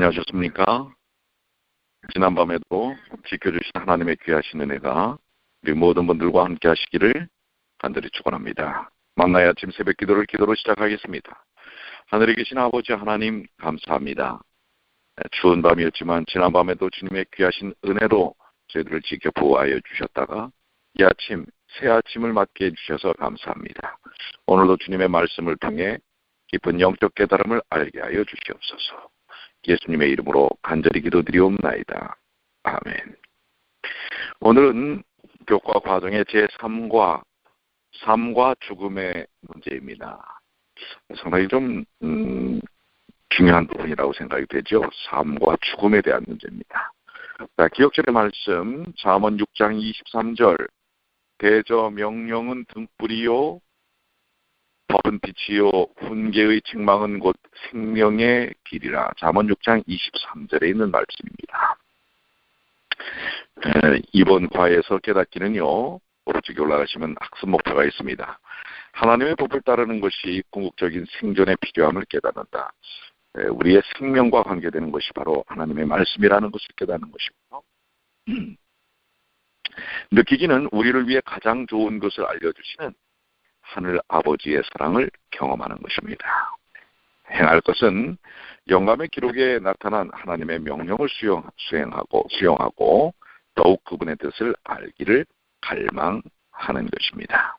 안녕하셨습니까? 지난밤에도 지켜주신 하나님의 귀하신 은혜가 우리 모든 분들과 함께 하시기를 간절히 축원합니다. 만나야 아침 새벽 기도를 기도로 시작하겠습니다. 하늘에 계신 아버지 하나님 감사합니다. 네, 추운 밤이었지만 지난밤에도 주님의 귀하신 은혜로 저희들을 지켜 보호하여 주셨다가 이 아침 새 아침을 맞게 해주셔서 감사합니다. 오늘도 주님의 말씀을 통해 깊은 영적 깨달음을 알게 하여 주시옵소서. 예수님의 이름으로 간절히 기도드리옵나이다. 아멘. 오늘은 교과 과정의 제3과 삶과 죽음의 문제입니다. 상당히 좀 음, 중요한 부분이라고 생각이 되죠. 삶과 죽음에 대한 문제입니다. 자, 기억절의 말씀 잠언 6장 23절 대저 명령은 등불이요 법은 빛이요 훈계의 책망은 곧 생명의 길이라 잠언 6장 23절에 있는 말씀입니다. 이번 과에서 깨닫기는요 오른쪽에 올라가시면 학습 목표가 있습니다. 하나님의 법을 따르는 것이 궁극적인 생존에 필요함을 깨닫는다. 우리의 생명과 관계되는 것이 바로 하나님의 말씀이라는 것을 깨닫는 것이고요. 느끼기는 우리를 위해 가장 좋은 것을 알려주시는 하늘 아버지의 사랑을 경험하는 것입니다. 행할 것은 영감의 기록에 나타난 하나님의 명령을 수용, 수행하고 수용하고 더욱 그분의 뜻을 알기를 갈망하는 것입니다.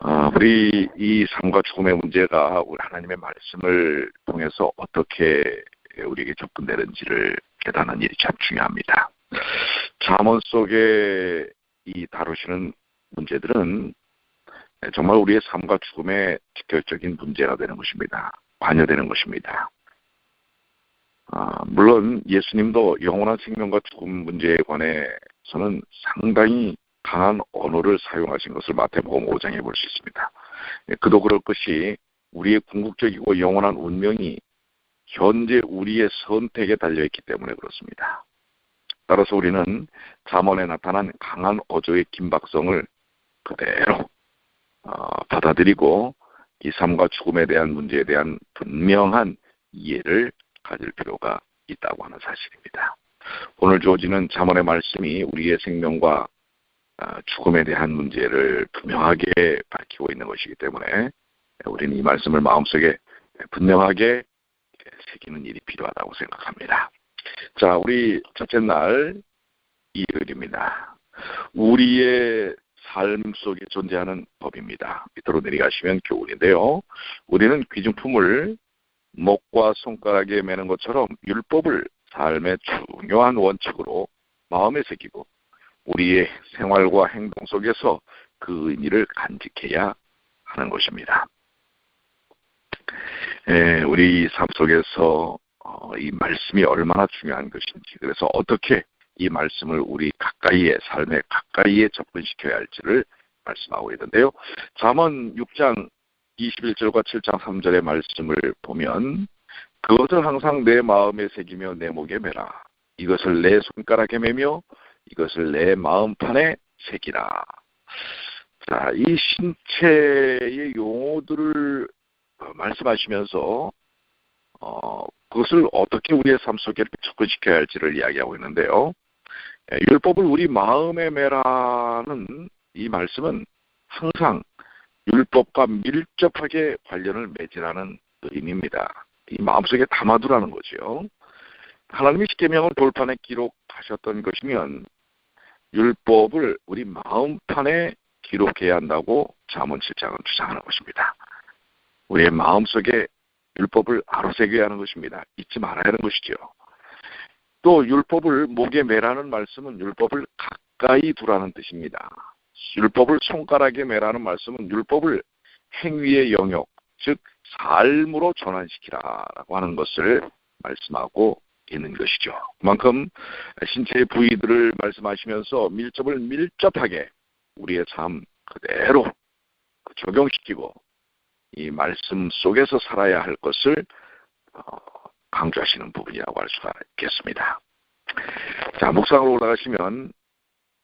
어, 우리 이 삶과 죽음의 문제가 우리 하나님의 말씀을 통해서 어떻게 우리에게 접근되는지를 깨닫는 일이 참 중요합니다. 잠언 속에 이 다루시는 문제들은 정말 우리의 삶과 죽음의 직결적인 문제가 되는 것입니다. 관여되는 것입니다. 아, 물론 예수님도 영원한 생명과 죽음 문제에 관해서는 상당히 강한 언어를 사용하신 것을 마태복음 5장에 볼 수 있습니다. 예, 그도 그럴 것이 우리의 궁극적이고 영원한 운명이 현재 우리의 선택에 달려있기 때문에 그렇습니다. 따라서 우리는 잠언에 나타난 강한 어조의 긴박성을 그대로 어, 받아들이고 이 삶과 죽음에 대한 문제에 대한 분명한 이해를 가질 필요가 있다고 하는 사실입니다. 오늘 주어지는 잠언의 말씀이 우리의 생명과 어, 죽음에 대한 문제를 분명하게 밝히고 있는 것이기 때문에 우리는 이 말씀을 마음속에 분명하게 새기는 일이 필요하다고 생각합니다. 자, 우리 첫째 날 일요일입니다. 우리의 삶 속에 존재하는 법입니다. 밑으로 내려가시면 교훈인데요. 우리는 귀중품을 목과 손가락에 매는 것처럼 율법을 삶의 중요한 원칙으로 마음에 새기고 우리의 생활과 행동 속에서 그 의미를 간직해야 하는 것입니다. 예, 우리 삶 속에서 어, 이 말씀이 얼마나 중요한 것인지 그래서 어떻게 이 말씀을 우리 가까이에 삶에 가까이에 접근시켜야 할지를 말씀하고 있는데요. 잠언 6장 21절과 7장 3절의 말씀을 보면 그것을 항상 내 마음에 새기며 내 목에 매라. 이것을 내 손가락에 매며 이것을 내 마음판에 새기라. 자, 이 신체의 용어들을 말씀하시면서 어, 그것을 어떻게 우리의 삶 속에 접근시켜야 할지를 이야기하고 있는데요. 예, 율법을 우리 마음에 매라는 이 말씀은 항상 율법과 밀접하게 관련을 맺으라는 의미입니다. 이 마음속에 담아두라는 거죠. 하나님의 십계명을 돌판에 기록하셨던 것이면 율법을 우리 마음판에 기록해야 한다고 자문 7장은 주장하는 것입니다. 우리의 마음속에 율법을 아로새겨야 하는 것입니다. 잊지 말아야 하는 것이죠. 또 율법을 목에 매라는 말씀은 율법을 가까이 두라는 뜻입니다. 율법을 손가락에 매라는 말씀은 율법을 행위의 영역, 즉 삶으로 전환시키라라고 하는 것을 말씀하고 있는 것이죠. 그만큼 신체의 부위들을 말씀하시면서 밀접을 밀접하게 우리의 삶 그대로 적용시키고 이 말씀 속에서 살아야 할 것을 어, 강조하시는 부분이라고 할 수가 있겠습니다. 자, 묵상으로 올라가시면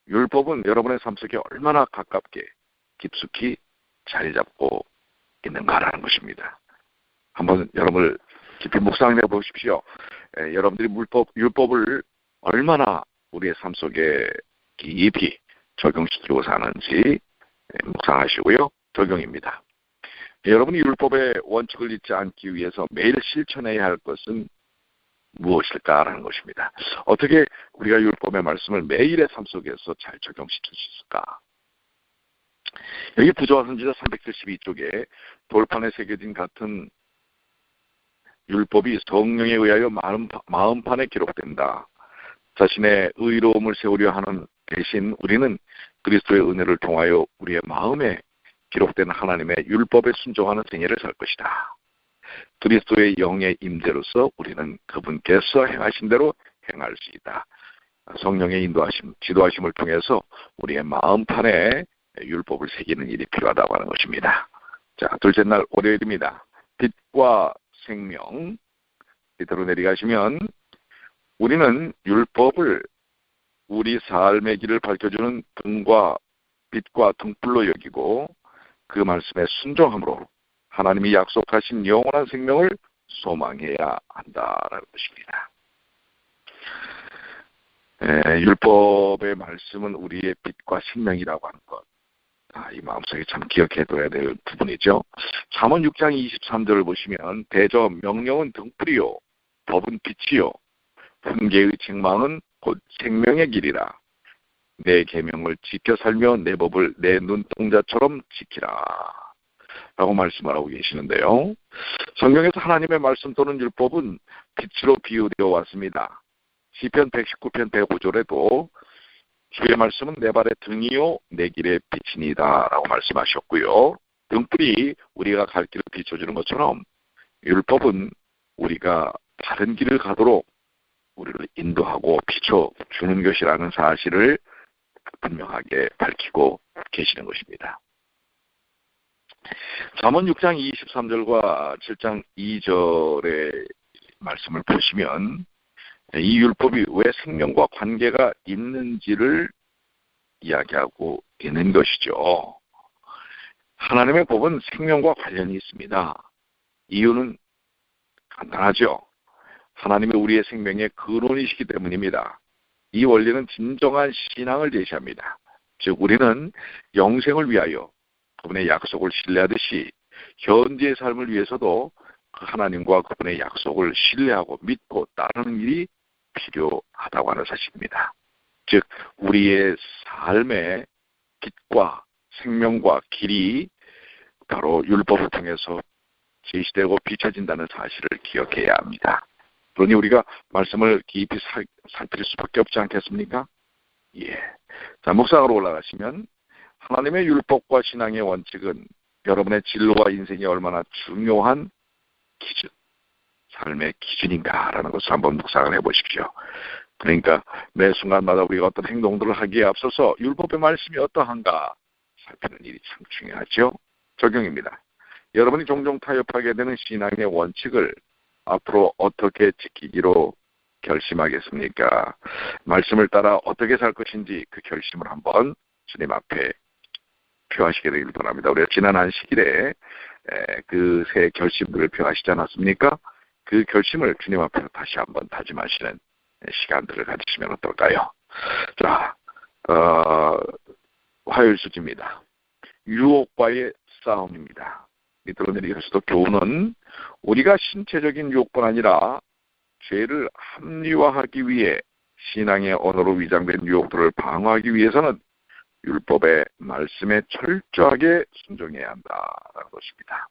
율법은 여러분의 삶 속에 얼마나 가깝게 깊숙이 자리 잡고 있는가라는 것입니다. 한번 여러분을 깊이 묵상해 보십시오. 에, 여러분들이 물법, 율법을 얼마나 우리의 삶 속에 깊이 적용시키고 사는지 에, 묵상하시고요. 적용입니다. 여러분이 율법의 원칙을 잊지 않기 위해서 매일 실천해야 할 것은 무엇일까라는 것입니다. 어떻게 우리가 율법의 말씀을 매일의 삶 속에서 잘 적용시킬 수 있을까? 여기 부조화 선지자 372쪽에 돌판에 새겨진 같은 율법이 성령에 의하여 마음, 판에 기록된다. 자신의 의로움을 세우려 하는 대신 우리는 그리스도의 은혜를 통하여 우리의 마음에 기록된 하나님의 율법에 순종하는 생애를 살 것이다. 그리스도의 영의 임재로서 우리는 그분께서 행하신 대로 행할 수 있다. 성령의 인도하심, 지도하심을 통해서 우리의 마음판에 율법을 새기는 일이 필요하다고 하는 것입니다. 자, 둘째 날 월요일입니다. 빛과 생명. 밑으로 내려가시면 우리는 율법을 우리 삶의 길을 밝혀주는 등과 빛과 등불로 여기고 그 말씀에 순종함으로 하나님이 약속하신 영원한 생명을 소망해야 한다라는 것입니다. 에, 율법의 말씀은 우리의 빛과 생명이라고 하는 것. 아, 이 마음속에 참 기억해둬야 될 부분이죠. 3원 6장 23절을 보시면 대저 명령은 등불이요 법은 빛이요 훈계의 책망은 곧 생명의 길이라 내 계명을 지켜 살며 내 법을 내 눈동자처럼 지키라 라고 말씀을 하고 계시는데요. 성경에서 하나님의 말씀 또는 율법은 빛으로 비유되어 왔습니다. 시편 119편 105절에도 주의 말씀은 내 발의 등이요 내 길의 빛이니다 라고 말씀하셨고요. 등불이 우리가 갈 길을 비춰주는 것처럼 율법은 우리가 다른 길을 가도록 우리를 인도하고 비춰주는 것이라는 사실을 분명하게 밝히고 계시는 것입니다. 잠언 6장 23절과 7장 2절의 말씀을 보시면 이 율법이 왜 생명과 관계가 있는지를 이야기하고 있는 것이죠. 하나님의 법은 생명과 관련이 있습니다. 이유는 간단하죠. 하나님이 우리의 생명의 근원이시기 때문입니다. 이 원리는 진정한 신앙을 제시합니다. 즉, 우리는 영생을 위하여 그분의 약속을 신뢰하듯이 현재의 삶을 위해서도 그 하나님과 그분의 약속을 신뢰하고 믿고 따르는 일이 필요하다고 하는 사실입니다. 즉 우리의 삶의 빛과 생명과 길이 바로 율법을 통해서 제시되고 비춰진다는 사실을 기억해야 합니다. 그러니 우리가 말씀을 깊이 살, 살필 수밖에 없지 않겠습니까? 예. 자, 묵상으로 올라가시면 하나님의 율법과 신앙의 원칙은 여러분의 진로와 인생이 얼마나 중요한 기준, 삶의 기준인가라는 것을 한번 묵상을 해보십시오. 그러니까 매 순간마다 우리가 어떤 행동들을 하기에 앞서서 율법의 말씀이 어떠한가 살피는 일이 참 중요하죠. 적용입니다. 여러분이 종종 타협하게 되는 신앙의 원칙을 앞으로 어떻게 지키기로 결심하겠습니까? 말씀을 따라 어떻게 살 것인지 그 결심을 한번 주님 앞에 표하시게 되길 바랍니다. 우리가 지난 한 시길에 그 새 결심들을 표하시지 않았습니까? 그 결심을 주님 앞에서 다시 한번 다짐하시는 시간들을 가지시면 어떨까요? 자, 어, 화요일 수지입니다. 유혹과의 싸움입니다. 밑으로 내리셔서도 교훈은 우리가 신체적인 유혹뿐 아니라 죄를 합리화하기 위해 신앙의 언어로 위장된 유혹들을 방어하기 위해서는 율법의 말씀에 철저하게 순종해야 한다는 것입니다.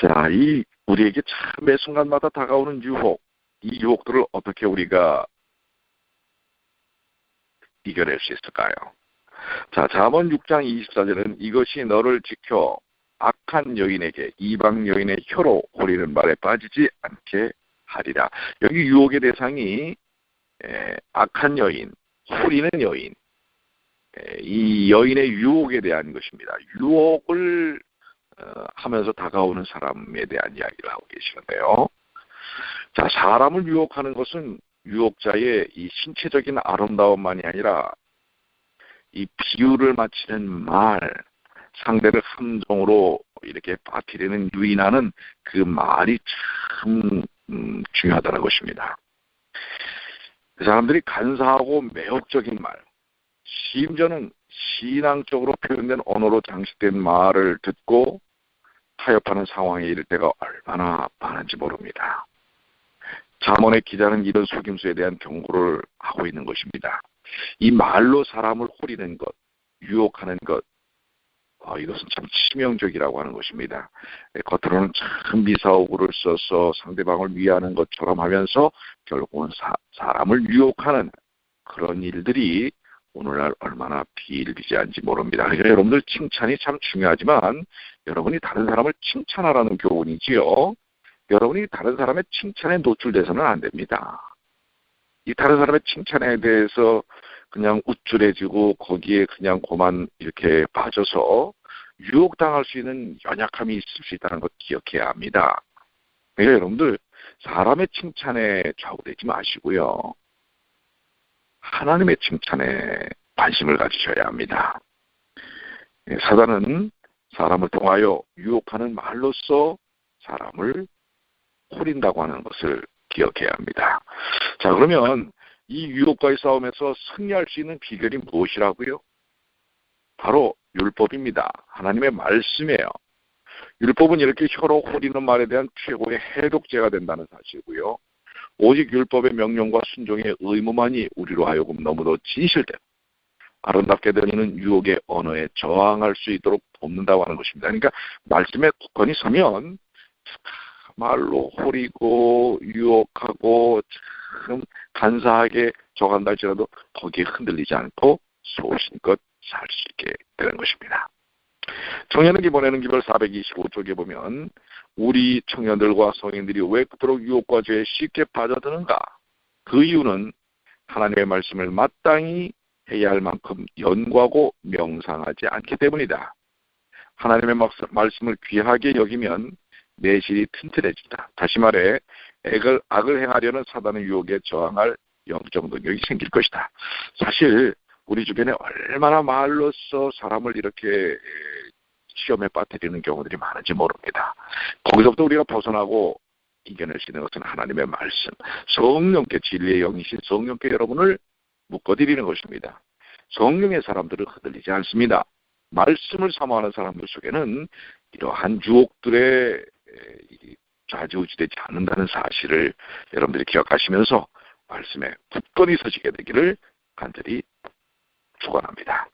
자, 이 우리에게 참 매 순간마다 다가오는 유혹, 이 유혹들을 어떻게 우리가 이겨낼 수 있을까요? 자, 잠언 6장 24절은 이것이 너를 지켜 악한 여인에게 이방 여인의 혀로 호리는 말에 빠지지 않게 하리라. 여기 유혹의 대상이 에, 악한 여인, 호리는 여인, 에, 이 여인의 유혹에 대한 것입니다. 유혹을 어, 하면서 다가오는 사람에 대한 이야기를 하고 계시는데요. 자, 사람을 유혹하는 것은 유혹자의 이 신체적인 아름다움만이 아니라 이 비유를 마치는 말, 상대를 함정으로 이렇게 빠뜨리는 유인하는 그 말이 참 음, 중요하다는 것입니다. 그 사람들이 간사하고 매혹적인 말, 심지어는 신앙적으로 표현된 언어로 장식된 말을 듣고 타협하는 상황에 이를 때가 얼마나 많은지 모릅니다. 자문의 기자는 이런 속임수에 대한 경고를 하고 있는 것입니다. 이 말로 사람을 호리는 것, 유혹하는 것, 어, 이것은 참 치명적이라고 하는 것입니다. 예, 겉으로는 참 미사오구를 써서 상대방을 위하는 것처럼 하면서 결국은 사, 사람을 유혹하는 그런 일들이 오늘날 얼마나 비일비재한지 모릅니다. 그러니까 여러분들 칭찬이 참 중요하지만 여러분이 다른 사람을 칭찬하라는 교훈이지요. 여러분이 다른 사람의 칭찬에 노출돼서는 안 됩니다. 이 다른 사람의 칭찬에 대해서 그냥 우쭐해지고 거기에 그냥 고만 이렇게 빠져서 유혹당할 수 있는 연약함이 있을 수 있다는 것 기억해야 합니다. 그러니까 여러분들 사람의 칭찬에 좌우되지 마시고요. 하나님의 칭찬에 관심을 가지셔야 합니다. 예, 사단은 사람을 통하여 유혹하는 말로써 사람을 호린다고 하는 것을 기억해야 합니다. 자, 그러면 이 유혹과의 싸움에서 승리할 수 있는 비결이 무엇이라고요? 바로 율법입니다. 하나님의 말씀이에요. 율법은 이렇게 혀로 호리는 말에 대한 최고의 해독제가 된다는 사실이고요. 오직 율법의 명령과 순종의 의무만이 우리로 하여금 너무도 진실되고 아름답게 들리는 유혹의 언어에 저항할 수 있도록 돕는다고 하는 것입니다. 그러니까 말씀에 굳건히 서면 말로 호리고 유혹하고 참 간사하게 저간다 할지라도 거기에 흔들리지 않고 소신껏 살 수 있게 되는 것입니다. 청년은 기본에는 기별 425쪽에 보면 우리 청년들과 성인들이 왜 그토록 유혹과 죄에 쉽게 빠져드는가? 그 이유는 하나님의 말씀을 마땅히 해야 할 만큼 연구하고 명상하지 않기 때문이다. 하나님의 말씀을 귀하게 여기면 내실이 튼튼해진다. 다시 말해 액을, 악을 행하려는 사단의 유혹에 저항할 영적 능력이 생길 것이다. 사실 우리 주변에 얼마나 말로써 사람을 이렇게 시험에 빠뜨리는 경우들이 많은지 모릅니다. 거기서부터 우리가 벗어나고 이겨낼 수 있는 것은 하나님의 말씀, 성령께 진리의 영이신 성령께 여러분을 묶어드리는 것입니다. 성령의 사람들을 흔들리지 않습니다. 말씀을 사모하는 사람들 속에는 이러한 유혹들의 좌지우지되지 않는다는 사실을 여러분들이 기억하시면서 말씀에 굳건히 서지게 되기를 간절히 축원합니다.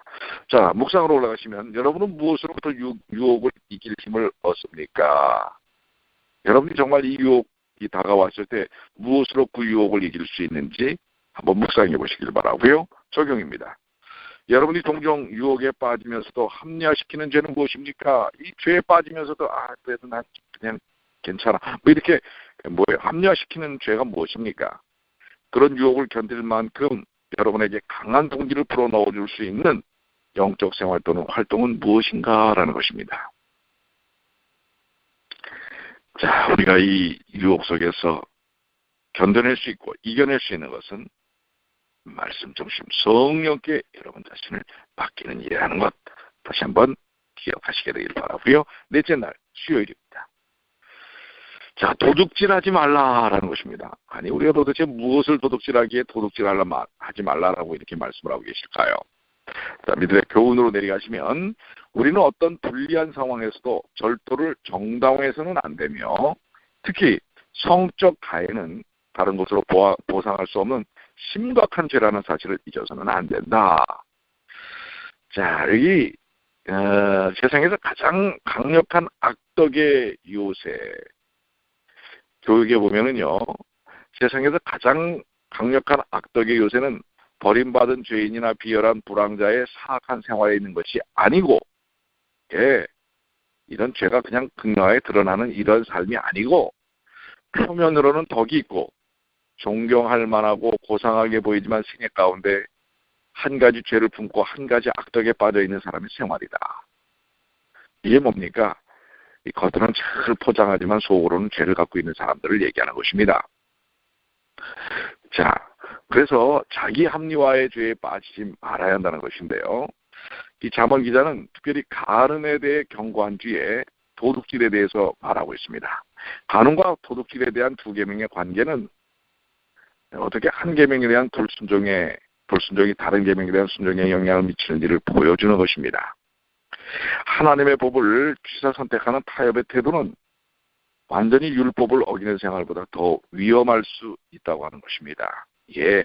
자, 묵상으로 올라가시면 여러분은 무엇으로부터 유, 유혹을 이길 힘을 얻습니까? 여러분이 정말 이 유혹이 다가왔을 때 무엇으로 그 유혹을 이길 수 있는지 한번 묵상해 보시길 바라고요. 적용입니다. 여러분이 종종 유혹에 빠지면서도 합리화시키는 죄는 무엇입니까? 이 죄에 빠지면서도 아 그래도 난 그냥 괜찮아. 뭐 이렇게 뭐예요? 합리화시키는 죄가 무엇입니까? 그런 유혹을 견딜 만큼 여러분에게 강한 동기를 불어넣어 줄 수 있는 영적 생활 또는 활동은 무엇인가라는 것입니다. 자, 우리가 이 유혹 속에서 견뎌낼 수 있고 이겨낼 수 있는 것은 말씀 중심 성령께 여러분 자신을 맡기는 일이라는 것 다시 한번 기억하시게 되길 바라고요. 넷째 날 수요일입니다. 자, 도둑질하지 말라라는 것입니다. 아니 우리가 도대체 무엇을 도둑질하기에 도둑질하지 말라라고 이렇게 말씀을 하고 계실까요? 자, 믿음의 교훈으로 내려가시면 우리는 어떤 불리한 상황에서도 절도를 정당화해서는 안 되며 특히 성적 가해는 다른 것으로 보상할 수 없는 심각한 죄라는 사실을 잊어서는 안 된다. 자, 여기 어, 세상에서 가장 강력한 악덕의 요새 교육에 보면은요, 세상에서 가장 강력한 악덕의 요새는 버림받은 죄인이나 비열한 불황자의 사악한 생활에 있는 것이 아니고, 예, 이런 죄가 그냥 극명하게 드러나는 이런 삶이 아니고, 표면으로는 덕이 있고, 존경할 만하고 고상하게 보이지만 생애 가운데 한 가지 죄를 품고 한 가지 악덕에 빠져 있는 사람의 생활이다. 이게 뭡니까? 이 겉으로는 잘 포장하지만 속으로는 죄를 갖고 있는 사람들을 얘기하는 것입니다. 자, 그래서 자기 합리화의 죄에 빠지지 말아야 한다는 것인데요. 이 자문 기자는 특별히 가른에 대해 경고한 뒤에 도둑질에 대해서 말하고 있습니다. 간음과 도둑질에 대한 두 계명의 관계는 어떻게 한 계명에 대한 불순종에 불순종이 다른 계명에 대한 순종에 영향을 미치는지를 보여주는 것입니다. 하나님의 법을 취사 선택하는 타협의 태도는 완전히 율법을 어기는 생활보다 더 위험할 수 있다고 하는 것입니다. 예,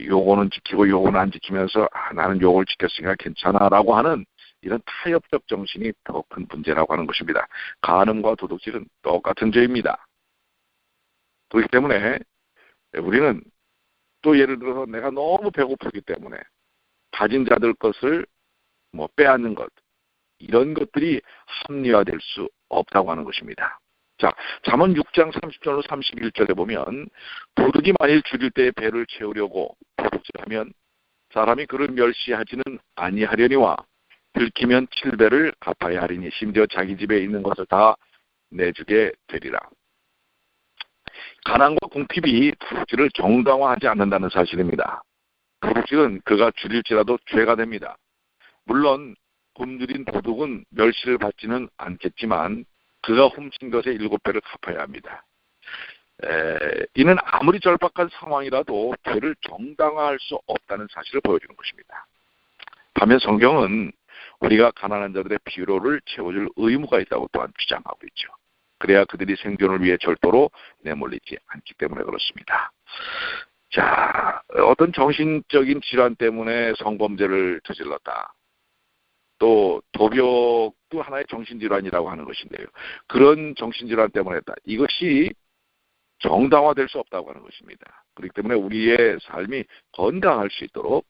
요거는 지키고 요거는 안 지키면서 아, 나는 요걸 지켰으니까 괜찮아라고 하는 이런 타협적 정신이 더 큰 문제라고 하는 것입니다. 간음과 도둑질은 똑같은 죄입니다. 그렇기 때문에 우리는 또 예를 들어서 내가 너무 배고프기 때문에 가진 자들 것을 뭐 빼앗는 것 이런 것들이 합리화될 수 없다고 하는 것입니다. 자, 잠언 6장 30절로 31절에 보면 도둑이 만일 줄일 때에 배를 채우려고 도둑질하면 사람이 그를 멸시하지는 아니하려니와 들키면 7배를 갚아야 하리니 심지어 자기 집에 있는 것을 다 내주게 되리라. 가난과 궁핍이 도둑질을 정당화하지 않는다는 사실입니다. 도둑질은 그가 줄일지라도 죄가 됩니다. 물론 굶주린 도둑은 멸시를 받지는 않겠지만 그가 훔친 것의 일곱 배를 갚아야 합니다. 에, 이는 아무리 절박한 상황이라도 죄를 정당화할 수 없다는 사실을 보여주는 것입니다. 반면 성경은 우리가 가난한 자들의 필요를 채워줄 의무가 있다고 또한 주장하고 있죠. 그래야 그들이 생존을 위해 절도로 내몰리지 않기 때문에 그렇습니다. 자, 어떤 정신적인 질환 때문에 성범죄를 저질렀다. 또 도벽도 하나의 정신질환이라고 하는 것인데요. 그런 정신질환 때문에 했다. 이것이 정당화될 수 없다고 하는 것입니다. 그렇기 때문에 우리의 삶이 건강할 수 있도록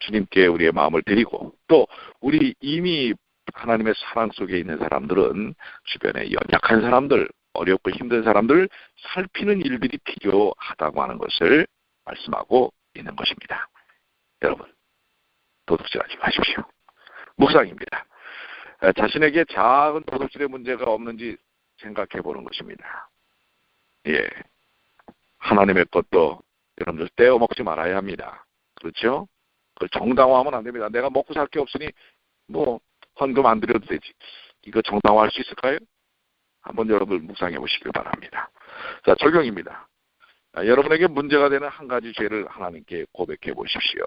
주님께 우리의 마음을 드리고 또 우리 이미 하나님의 사랑 속에 있는 사람들은 주변에 연약한 사람들, 어렵고 힘든 사람들 살피는 일들이 필요하다고 하는 것을 말씀하고 있는 것입니다. 여러분, 도둑질하지 마십시오. 묵상입니다. 자신에게 작은 도둑질의 문제가 없는지 생각해 보는 것입니다. 예. 하나님의 것도 여러분들 떼어 먹지 말아야 합니다. 그렇죠? 그걸 정당화하면 안 됩니다. 내가 먹고 살 게 없으니 뭐 헌금 안 드려도 되지. 이거 정당화할 수 있을까요? 한번 여러분 묵상해 보시길 바랍니다. 자, 적용입니다. 아, 여러분에게 문제가 되는 한 가지 죄를 하나님께 고백해 보십시오.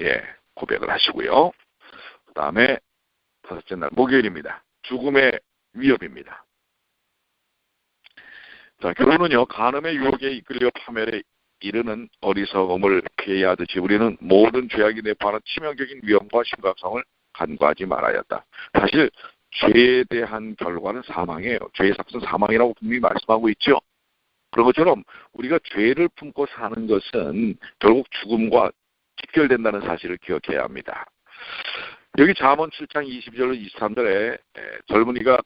예, 고백을 하시고요. 그 다음에 다섯째 날 목요일입니다. 죽음의 위협입니다. 자, 결론은요, 간음의 유혹에 이끌려 파멸에 이르는 어리석음을 피해야 하듯이 우리는 모든 죄악이 내포하는 치명적인 위험과 심각성을 간과하지 말아야 한다. 사실 죄에 대한 결과는 사망이에요. 죄의 삭은 사망이라고 분명히 말씀하고 있죠. 그런 것처럼 우리가 죄를 품고 사는 것은 결국 죽음과 직결된다는 사실을 기억해야 합니다. 여기 잠언 7장 22절로 23절에 젊은이가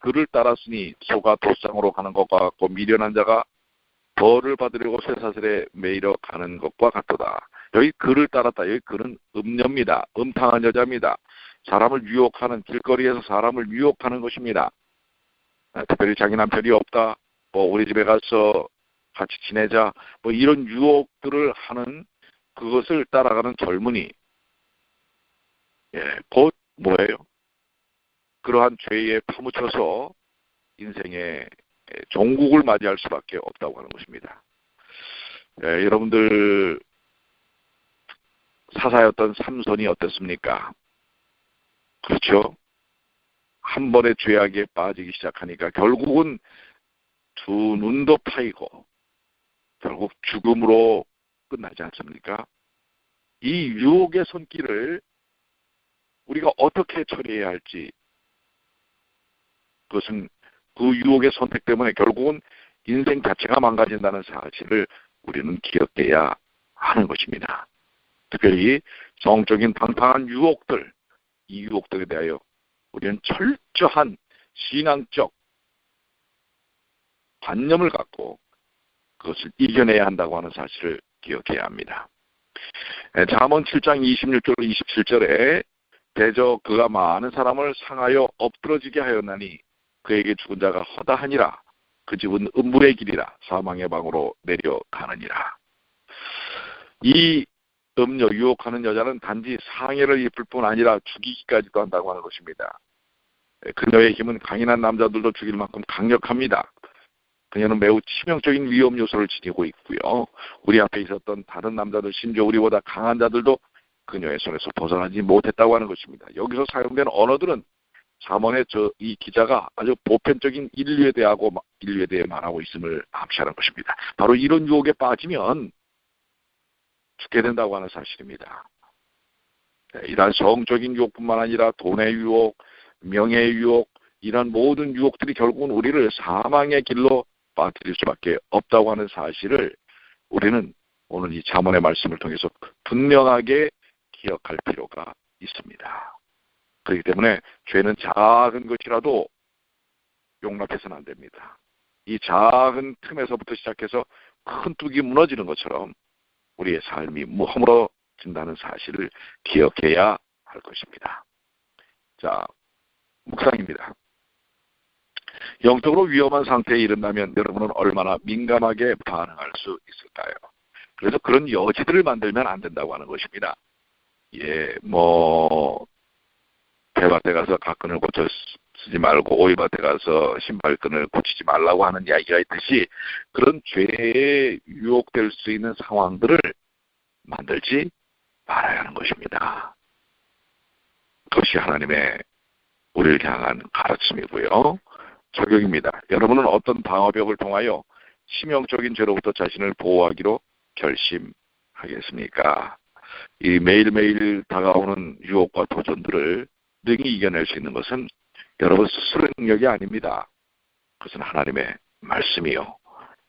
그를 따랐으니 소가 도상으로 가는 것과 같고 미련한 자가 벌을 받으려고 쇠사슬에 매이러 가는 것과 같도다. 여기 그를 따랐다. 여기 그는 음녀입니다. 음탕한 여자입니다. 사람을 유혹하는 길거리에서 사람을 유혹하는 것입니다. 아, 특별히 자기 남편이 없다. 뭐 우리 집에 가서 같이 지내자. 뭐 이런 유혹들을 하는 그것을 따라가는 젊은이. 예, 곧 뭐예요? 그러한 죄에 파묻혀서 인생의 종국을 맞이할 수밖에 없다고 하는 것입니다. 예, 여러분들 사사였던 삼손이 어떻습니까? 그렇죠? 한 번의 죄악에 빠지기 시작하니까 결국은 두 눈도 파이고 결국 죽음으로 끝나지 않습니까? 이 유혹의 손길을 우리가 어떻게 처리해야 할지 그것은 그 유혹의 선택 때문에 결국은 인생 자체가 망가진다는 사실을 우리는 기억해야 하는 것입니다. 특별히 성적인 방탕한 유혹들, 이 유혹들에 대하여 우리는 철저한 신앙적 관념을 갖고 그것을 이겨내야 한다고 하는 사실을 기억해야 합니다. 잠언 7장 26절 27절에 대저 그가 많은 사람을 상하여 엎드러지게 하였나니 그에게 죽은 자가 허다하니라 그 집은 음불의 길이라 사망의 방으로 내려가느니라 이 음녀 유혹하는 여자는 단지 상해를 입을 뿐 아니라 죽이기까지도 한다고 하는 것입니다. 그녀의 힘은 강인한 남자들도 죽일 만큼 강력합니다. 그녀는 매우 치명적인 위험 요소를 지니고 있고요. 우리 앞에 있었던 다른 남자들, 심지어 우리보다 강한 자들도 그녀의 손에서 벗어나지 못했다고 하는 것입니다. 여기서 사용된 언어들은 잠언의 저 이 기자가 아주 보편적인 인류에 대하고 인류에 대해 말하고 있음을 암시하는 것입니다. 바로 이런 유혹에 빠지면 죽게 된다고 하는 사실입니다. 네, 이러한 성적인 유혹뿐만 아니라 돈의 유혹, 명예의 유혹, 이런 모든 유혹들이 결국은 우리를 사망의 길로 빠뜨릴 수밖에 없다고 하는 사실을 우리는 오늘 이 자문의 말씀을 통해서 분명하게 기억할 필요가 있습니다. 그렇기 때문에 죄는 작은 것이라도 용납해서는 안 됩니다. 이 작은 틈에서부터 시작해서 큰 뚝이 무너지는 것처럼 우리의 삶이 허물어진다는 사실을 기억해야 할 것입니다. 자, 묵상입니다. 영적으로 위험한 상태에 이른다면 여러분은 얼마나 민감하게 반응할 수 있을까요? 그래서 그런 여지들을 만들면 안 된다고 하는 것입니다. 예, 뭐, 배밭에 가서 가끈을 고쳐 쓰지 말고 오이밭에 가서 신발끈을 고치지 말라고 하는 이야기가 있듯이 그런 죄에 유혹될 수 있는 상황들을 만들지 말아야 하는 것입니다. 그것이 하나님의 우리를 향한 가르침이고요. 적용입니다. 여러분은 어떤 방어벽을 통하여 치명적인 죄로부터 자신을 보호하기로 결심하겠습니까? 이 매일매일 다가오는 유혹과 도전들을 능히 이겨낼 수 있는 것은 여러분 스스로의 능력이 아닙니다. 그것은 하나님의 말씀이요.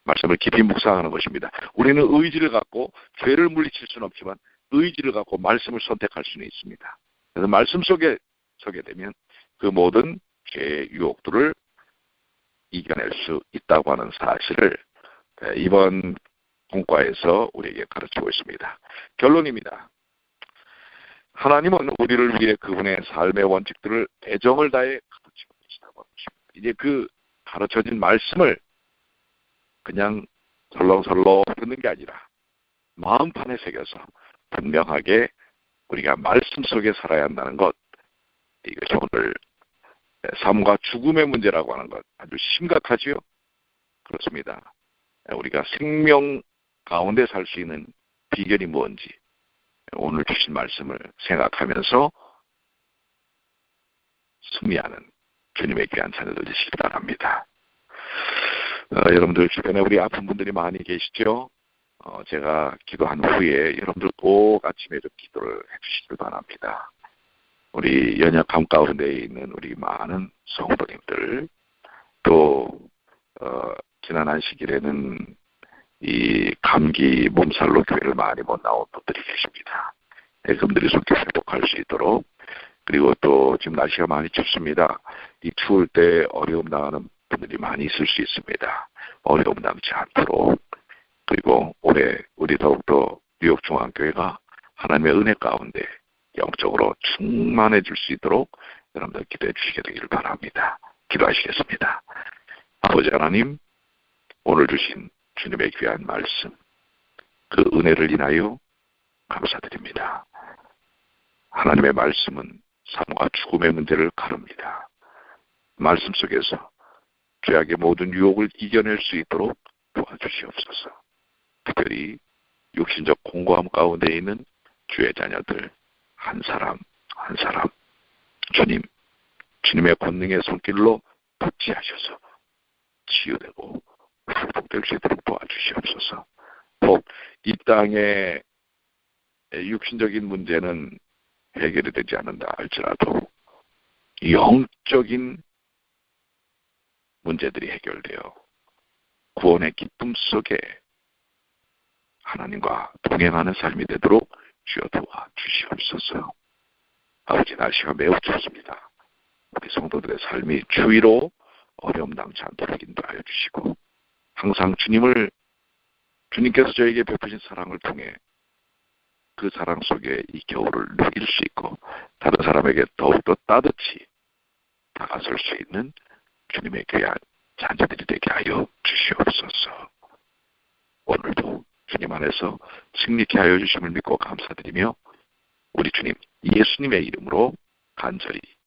말씀을 깊이 묵상하는 것입니다. 우리는 의지를 갖고 죄를 물리칠 수는 없지만 의지를 갖고 말씀을 선택할 수는 있습니다. 그래서 말씀 속에 서게 되면 그 모든 죄의 유혹들을 이겨낼 수 있다고 하는 사실을 이번 공과에서 우리에게 가르치고 있습니다. 결론입니다. 하나님은 우리를 위해 그분의 삶의 원칙들을 애정을 다해 가르치고 계시다고 합니다. 이제 그 가르쳐진 말씀을 그냥 설렁설렁 듣는 게 아니라 마음판에 새겨서 분명하게 우리가 말씀 속에 살아야 한다는 것 이것이 오늘 삶과 죽음의 문제라고 하는 것 아주 심각하지요. 그렇습니다. 우리가 생명 가운데 살 수 있는 비결이 뭔지 오늘 주신 말씀을 생각하면서 승리하는 주님의 귀한 자녀들 되시기 바랍니다. 어, 여러분들 주변에 우리 아픈 분들이 많이 계시죠? 어, 제가 기도한 후에 여러분들 꼭 아침에 좀 기도를 해주시길 바랍니다. 우리 연약함 가운데 있는 우리 많은 성도님들 또 어, 지난 한 시기에는 이 감기 몸살로 교회를 많이 못 나온 분들이 계십니다. 네, 그분들이 속히 회복할 수 있도록 그리고 또 지금 날씨가 많이 춥습니다. 이 추울 때 어려움 당하는 분들이 많이 있을 수 있습니다. 어려움 당치 않도록 그리고 올해 우리 더욱더 뉴욕 중앙교회가 하나님의 은혜 가운데 영적으로 충만해질 수 있도록 여러분들 기도해 주시게 되기를 바랍니다. 기도하시겠습니다. 아버지 하나님, 오늘 주신 주님의 귀한 말씀, 그 은혜를 인하여 감사드립니다. 하나님의 말씀은 삶과 죽음의 문제를 가릅니다. 말씀 속에서 죄악의 모든 유혹을 이겨낼 수 있도록 도와주시옵소서. 특별히 육신적 공고함 가운데 있는 주의 자녀들 한 사람 한 사람 주님 주님의 권능의 손길로 붙지 하셔서 치유되고 회 복될 수 있도록 도와주시옵소서. 혹이 땅의 육신적인 문제는 해결이 되지 않는다 할지라도 영적인 문제들이 해결되어 구원의 기쁨 속에 하나님과 동행하는 삶이 되도록 주여 도와 주시옵소서. 아버지 날씨가 매우 춥습니다. 우리 성도들의 삶이 주위로 어려움 당치 않도록 인도하여 주시고 항상 주님을 주님께서 저에게 베푸신 사랑을 통해 그 사랑 속에 이 겨울을 누릴 수 있고 다른 사람에게 더욱더 따뜻히 다가설 수 있는 주님의 귀한 자녀들이 되게 하여 주시옵소서. 오늘도 주님 안에서 승리케 하여 주심을 믿고 감사드리며 우리 주님 예수님의 이름으로 간절히